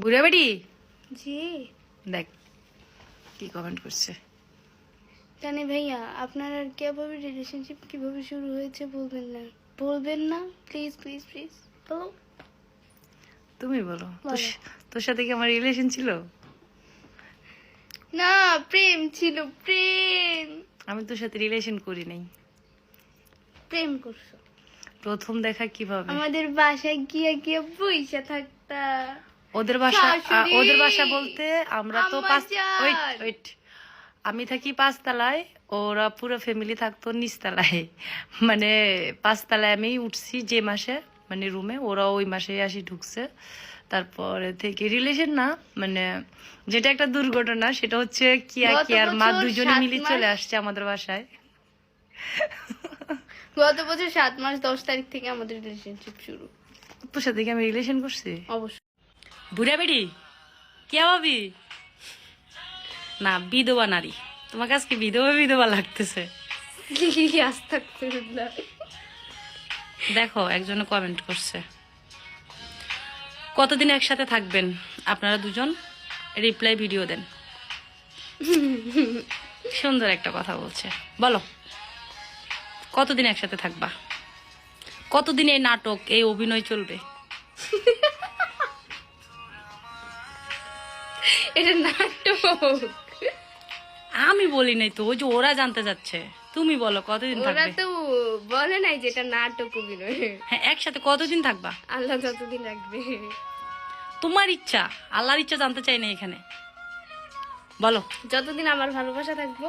বুড়া জি। দেখ কি কমেন্ট করছে? জানি ভাইয়া আপনার আর কীভাবে রিলেশনশিপ কীভাবে শুরু হয়েছে বলবেন না। বলবেন না? প্লিজ প্লিজ প্লিজ বলো। তুমি বলো। তোর তোর সাথে কি আমার রিলেশন ছিল? না প্রেম ছিল প্রেম। আমি তোর সাথে রিলেশন করি নাই। প্রেম করছ। প্রথম দেখা কীভাবে? আমাদের বাসায় গিয়ে গিয়ে বইসা থাকতা। ওদের বাসা ওদের বাসা বলতে আমরা তো পাঁচ ওয়েট ওয়েট আমি থাকি পাঁচতলায় ওরা পুরো ফ্যামিলি থাকতো নিচতলায়। মানে পাঁচতলায় আমি উঠছি যে মাসে মানে রুমে ওরা ওই মাসে আসি ঢুকছে। তারপরে থেকে রিলেশন না মানে যেটা একটা দুর্ঘটনা সেটা হচ্ছে কিয়া গত কি আর মা দুজনে মিলে চলে আসছে আমাদের বাসায়। গত বছর সাত মাস দশ তারিখ থেকে আমাদের রিলেশনশিপ শুরু। তোর সাথে কি আমি রিলেশন করছি? অবশ্যই। বুড়া বেড়ি কে ভাবি? না, বিধবা নারী। তোমার কাছে বিধবা বিধবা লাগতেছে। দেখো, একজনে কমেন্ট করছে। কতদিন একসাথে থাকবেন? আপনারা দুজন রিপ্লাই ভিডিও দেন। সুন্দর একটা কথা বলছে। বলো, কতদিন একসাথে থাকবা? কতদিন এই নাটক, এই অভিনয় চলবে? এটা নাটক। আমি বলি নাই তো ওই যে ওরা জানতে যাচ্ছে। তুমি বলো কতদিন ওরা থাকবে? তো বলে নাই যে এটা নাটক অভিনয়। হ্যাঁ একসাথে কতদিন থাকবা? আল্লাহ যতদিন রাখবে। তোমার ইচ্ছা আল্লাহর ইচ্ছা জানতে চাই না এখানে। বলো। যতদিন আমার ভালোবাসা থাকব।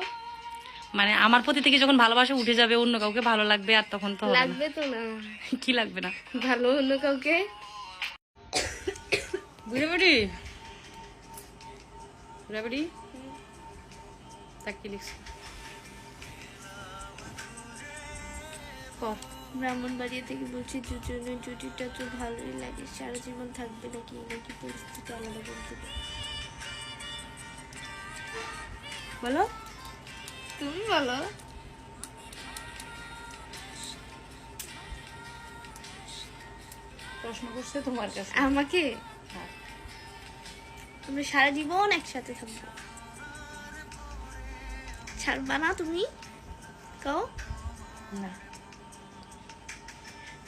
মানে আমার প্রতি থেকে যখন ভালোবাসা উঠে যাবে অন্য কাউকে ভালো লাগবে আর তখন তো লাগবে তো না। কি লাগবে না? ভালো অন্য কাউকে। বুড়ে বুড়ি বুড়ে বুড়ি লিখছি ব্রাহ্মণবাড়িয়া থেকে বলছি দুজনের জুটিটা তো ভালোই লাগে। সারা জীবন থাকবে নাকি? নাকি পরিস্থিতি আলাদা বলতে বলো। তুমি বলো। প্রশ্ন করছে তোমার কাছে। আমাকে? আমরা সারা জীবন একসাথে থাকব। ছাড়বা না তুমি? কও? না।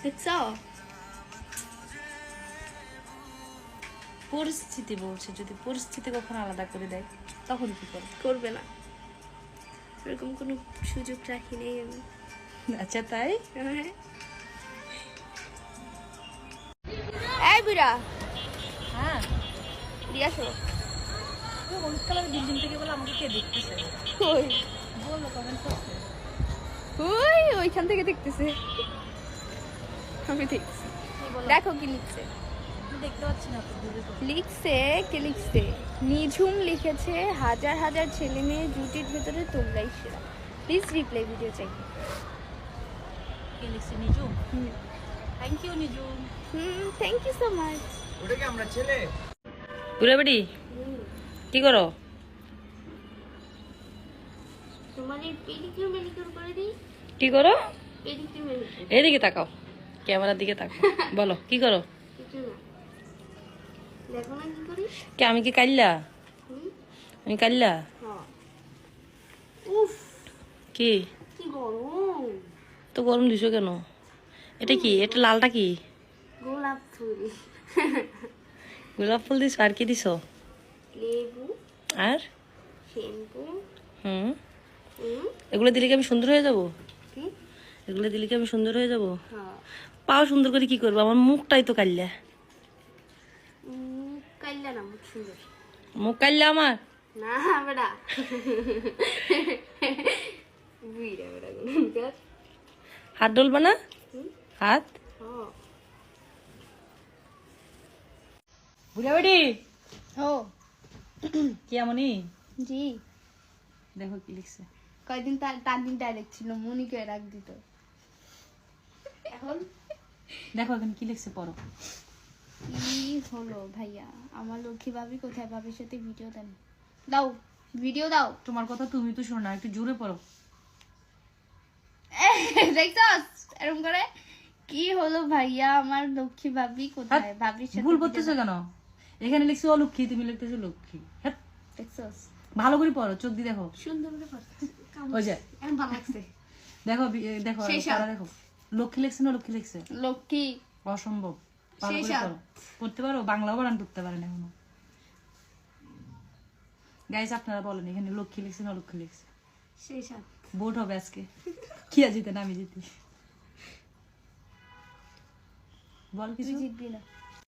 দেখছ? পরিস্থিতি বলছে যদি পরিস্থিতি কখনো আলাদা করে দেয় তখন কি করবে? করবে না। এরকম কোনো সুযোগ রাখি নেই আমি। আচ্ছা তাই? হ্যাঁ। এই বুড়া। হ্যাঁ। দিয়ে আসো। হলুদ কালার বিল্ডিং থেকে বলে আমাকে কে দেখতেছে? ওই। বলো কমেন্ট করছে। ওই ওইখান থেকে দেখতেছে। আমি দেখছি। দেখো কি লিখছে। দেখতে পাচ্ছি না লিখছে কে লিখছে? নিঝুম লিখেছে হাজার হাজার ছেলে মেয়ে জুটির ভেতরে তোমরাই সেরা। প্লিজ রিপ্লাই ভিডিও চাই কে লিখছে? Nijhum hmm. Thank you Nijum hmm thank you so much ওটা কি আমরা ছেলে? বুড়ে বেড়ি? কি করো? দিই। কি করো? এদিকে তাকাও ক্যামেরার দিকে তাকাও। বলো কি করো? কি আমি কি কাল্লা আমি কাল্লা হ্যাঁ। কি? তো গরম দিছো কেন? এটা কি? এটা লালটা কি? গোলাপ ফুল। গোলাপ ফুল দিছো? আর কি দিছো? লেবু। আর? শ্যাম্পু হুম। এগুলো দিলে কি আমি সুন্দর হয়ে যাব? কি? এগুলো দিলে কি আমি সুন্দর হয়ে যাব? হ্যাঁ। পাও সুন্দর করে কি করব? আমার মুখটাই তো কাল্লা। মুখ সুন্দর। মুখ কাল্লা আমার? না বেড়া। বুইরা বেড়া গুনকার হাত ডলবা না? হাত হ্যাঁ বুড়া জি। দেখো কি লিখছে। কয়দিন তার তার দিন ডাইরেক্ট ছিল মনিকে রাখ দিত। এখন? দেখো এখন কি লিখছে পড়ো। কি হলো ভাইয়া? আমার লক্ষ্মী ভাবি কোথায়? ভাবির সাথে ভিডিও দেন দাও ভিডিও দাও। তোমার কথা তুমি তো শোনো একটু জোরে পড়ো। দেখছস? এরকম করে? কি হলো ভাইয়া? আমার লক্ষ্মী ভাবি কোথায়? ভাবির সাথে ভুল করতেছো কেন? এখানে লিখছি অলক্ষী তুমি লিখতেছো লক্ষ্মী। হ্যাঁ? ভালো করে পড়ো চোখ দিয়ে দেখো। সুন্দর করে পড়। ওই যে। ভালো লাগছে। দেখো দেখো দেখো। লক্ষ্মী লিখছে না লক্ষ্মী লিখছে? লক্ষ্মী। অসম্ভব। ভালো করে পড়ো। পড়তে পারো? বানান পড়তে পারেন এখনও। গাইজ আপনারা বলেন এখানে লক্ষ্মী লিখছে না লক্ষ্মী লিখছে? সেই সাত ভোট হবে আজকে। কি জিতে না আমি জিতি? বল কিছু। জিতবি না।